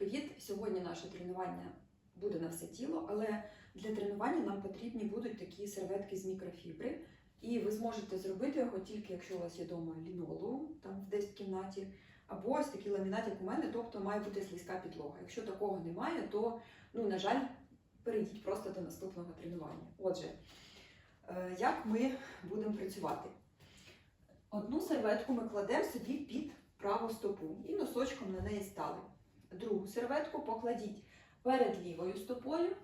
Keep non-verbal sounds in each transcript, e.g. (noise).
Привіт! Сьогодні наше тренування буде на все тіло, але для тренування нам потрібні будуть такі серветки з мікрофібри. І ви зможете зробити його тільки якщо у вас є вдома лінолеум, там десь в кімнаті, або ось такий ламінат, як у мене, тобто має бути слизька підлога. Якщо такого немає, то, ну, на жаль, перейдіть просто до наступного тренування. Отже, е, як ми будемо працювати? Одну серветку ми кладемо собі під праву стопу і носочком на неї стали. Другу серветку покладіть перед лівою стопою,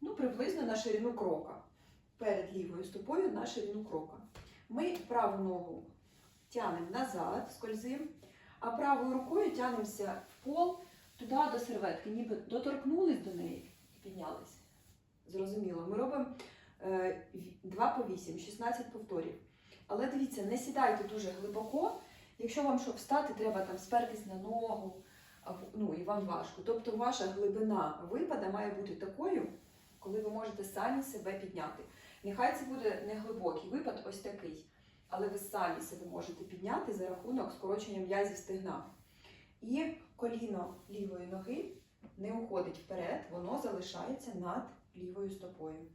ну, приблизно на ширину крока. Перед лівою стопою на ширину крока. Ми праву ногу тянемо назад, скользимо, а правою рукою тянемося в пол туди до серветки, ніби доторкнулись до неї і піднялись. Зрозуміло, ми робимо е, 2 по 8, 16 повторів. Але дивіться, не сідайте дуже глибоко. Якщо вам щоб встати, треба там спертись на ногу, ну і вам важко. Тобто ваша глибина випада має бути такою, коли ви можете самі себе підняти. Нехай це буде не глибокий випад, ось такий, але ви самі себе можете підняти за рахунок скорочення м'язів стегна. І коліно лівої ноги не уходить вперед, воно залишається над лівою стопою.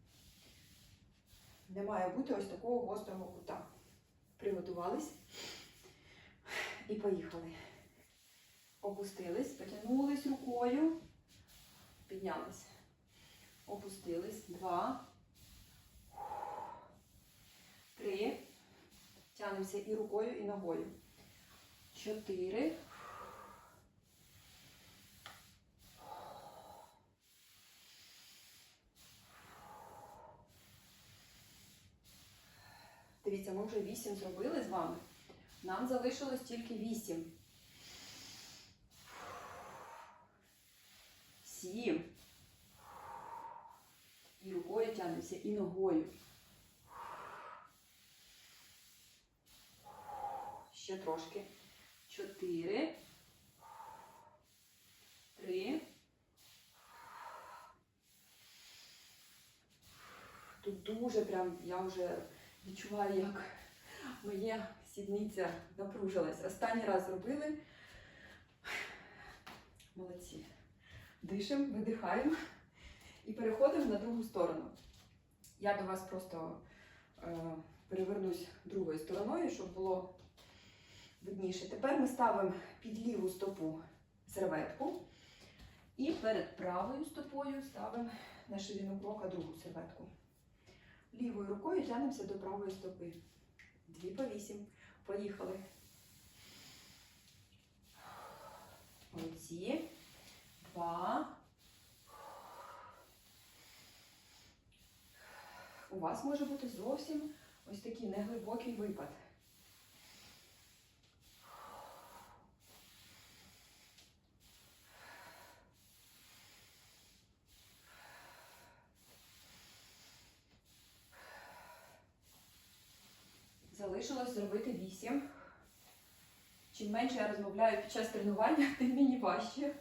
Не має бути ось такого гострого кута. Приготувались і поїхали. Опустились, потягнулись рукою, піднялись. Опустились. Два. Три. Тянемося і рукою, і ногою. Чотири. Дивіться, ми вже вісім зробили з вами. Нам залишилось тільки вісім. Сім. І рукою і ногою. Ще трошки. Чотири. Три. Тут дуже прям, я вже відчуваю, як моя сідниця напружилась. Останній раз зробили. Молодці. Дишимо, видихаємо і переходимо на другу сторону. Я до вас просто е, перевернусь другою стороною, щоб було видніше. Тепер ми ставимо під ліву стопу серветку і перед правою стопою ставимо на ширину крока другу серветку. Лівою рукою тягнемося до правої стопи. Дві по вісім. Поїхали. Молодці. Два. Вас може бути зовсім ось такий неглибокий випад. Залишилось зробити 8. Чим менше я розмовляю під час тренування, (laughs) тим мені важче.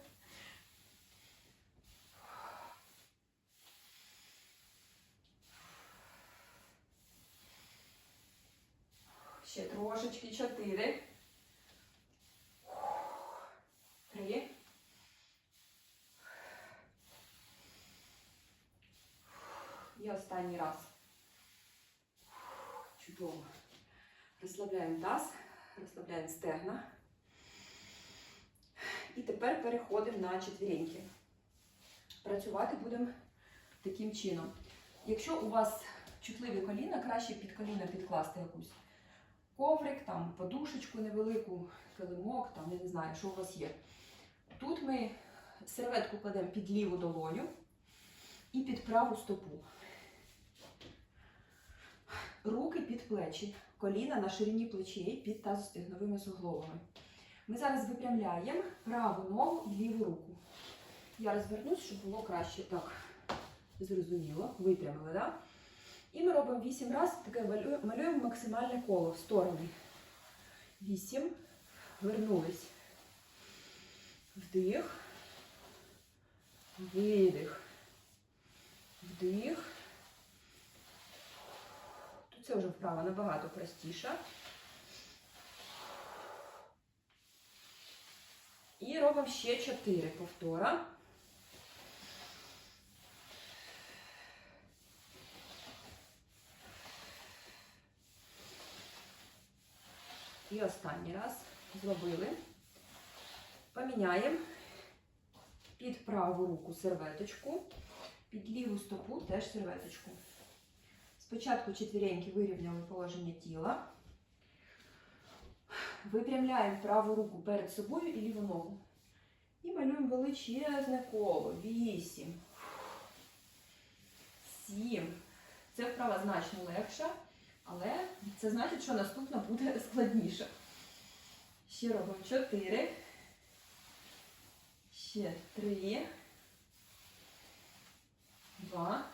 Ще трошечки. 4. 3. І останній раз. Чудово. Розслабляємо таз, розслабляємо стегна. І тепер переходимо на четвіреньки. Працювати будемо таким чином. Якщо у вас чутливі коліна, краще під коліна підкласти якусь коврик, там, подушечку невелику, килимок, там, я не знаю, що у вас є. Тут ми серветку кладемо під ліву долоню і під праву стопу. Руки під плечі, коліна на ширині плечей під тазостегновими суглобами. Ми зараз випрямляємо праву ногу і ліву руку. Я розвернусь, щоб було краще так зрозуміло. Випрямили, так? І ми робимо 8 разів, таке малюємо максимальне коло в сторони. 8. Вернулись. Вдих. Видих. Вдих. Тут це вже вправа набагато простіша. І робимо ще 4 повтора. Останній раз зробили. Поміняємо під праву руку серветочку, під ліву стопу теж серветочку. Спочатку четвіреньки вирівняли положення тіла. Випрямляємо праву руку перед собою і ліву ногу. І малюємо величезне коло. Вісім. Сім. Це вправа значно легша, але це значить, що наступна буде (laughs) складніша. Ще робимо чотири. Ще три. Два.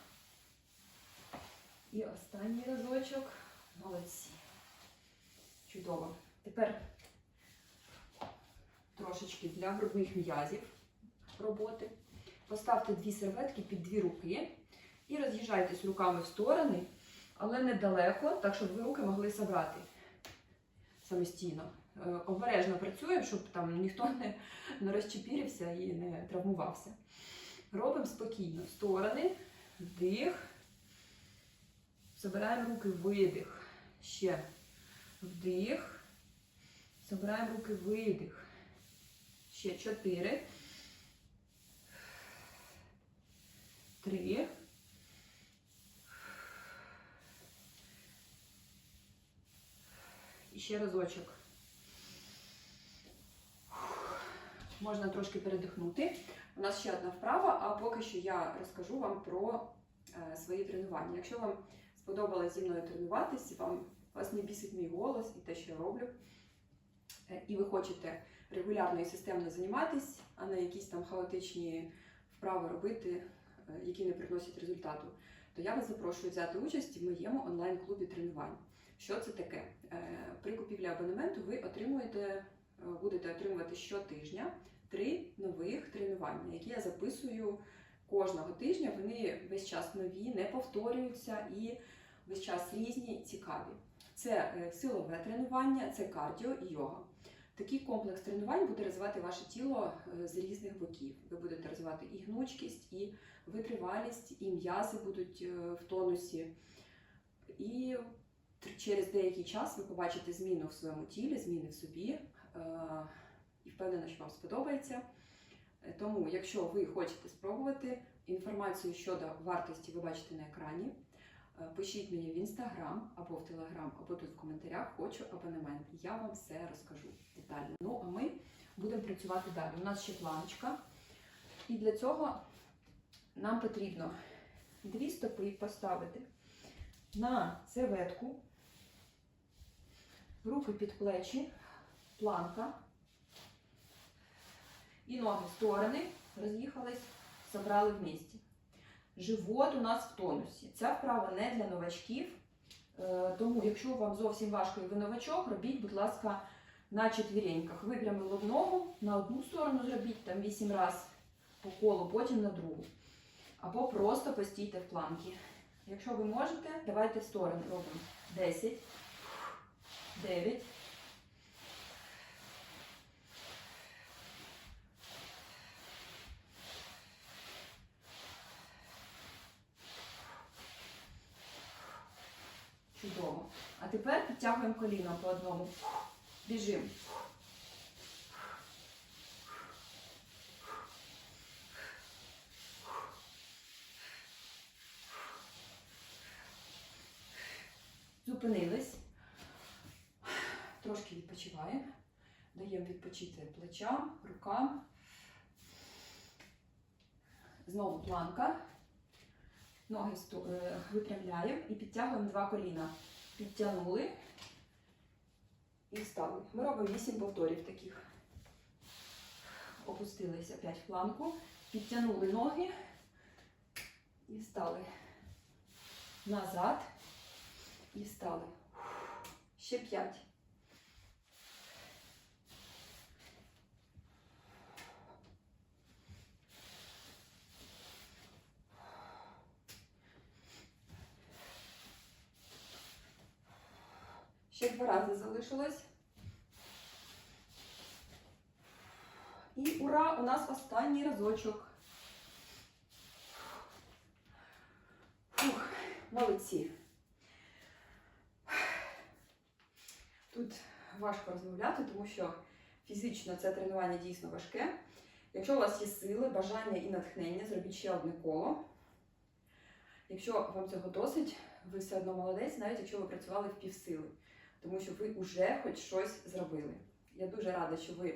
І останній разочок. Молодці. Чудово. Тепер трошечки для грудних м'язів роботи. Поставте дві серветки під дві руки і роз'їжджайтесь руками в сторони, але недалеко, так щоб ви руки могли забрати самостійно. Е, Обережно працюємо, щоб там ніхто не, не розчепірився і не травмувався. Робимо спокійно. Сторони, вдих. Забираємо руки, видих. Ще вдих. Забираємо руки, видих. Ще чотири. Три. І ще разочок. Можна трошки передихнути. У нас ще одна вправа, а поки що я розкажу вам про е, свої тренування. Якщо вам сподобалось зі мною тренуватись, вам вас не бісить мій голос і те, що я роблю, е, і ви хочете регулярно і системно займатися, а не якісь там хаотичні вправи робити, е, які не приносять результату, то я вас запрошую взяти участь в моєму онлайн-клубі тренувань. Що це таке? Е, При купівлі абонементу ви отримуєте, е, будете отримувати щотижня три нових тренування, які я записую кожного тижня. Вони весь час нові, не повторюються і весь час різні, цікаві. Це е, силове тренування, це кардіо і йога. Такий комплекс тренувань буде розвивати ваше тіло з різних боків. Ви будете розвивати і гнучкість, і витривалість, і м'язи будуть в тонусі. І через деякий час ви побачите зміну в своєму тілі, зміни в собі. е, І впевнена, що вам сподобається. Е, Тому, якщо ви хочете спробувати, інформацію щодо вартості ви бачите на екрані. Е, Пишіть мені в інстаграм або в телеграм, або тут в коментарях хочу абонемент. Я вам все розкажу детально. Ну а ми будемо працювати далі. У нас ще планочка. І для цього нам потрібно дві стопи поставити на серветку, руки під плечі, планка. І ноги в сторони роз'їхались, собрали в місті. Живот у нас в тонусі. Ця вправа не для новачків. Е, Тому, якщо вам зовсім важко і ви новачок, робіть, будь ласка, на четвіреньках. Випрямили ногу, на одну сторону зробіть там 8 разів по колу, потім на другу. Або просто постійте в планці. Якщо ви можете, давайте в сторону робимо 10, 9, Чудово. А тепер підтягуємо коліно по одному. Біжимо. Зупинились. Відпочиваємо. Даємо відпочити плечам, рукам. Знову планка. Ноги е, випрямляємо і підтягуємо два коліна. Підтягнули і встали. Ми робимо 8 повторів таких. Опустилися опять в планку, підтягнули ноги і встали. Назад і встали. Ще 5. Ще два рази залишилось. І ура! У нас останній разочок. Фух, молодці. Тут важко розмовляти, тому що фізично це тренування дійсно важке. Якщо у вас є сили, бажання і натхнення, зробіть ще одне коло. Якщо вам цього досить, ви все одно молодець, навіть якщо ви працювали в півсили, тому що ви вже хоч щось зробили. Я дуже рада, що ви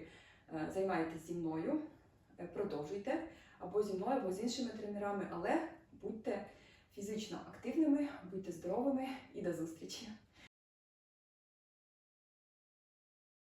е, займаєтесь зі мною. Е, Продовжуйте або зі мною, або з іншими тренерами, але будьте фізично активними, будьте здоровими і до зустрічі!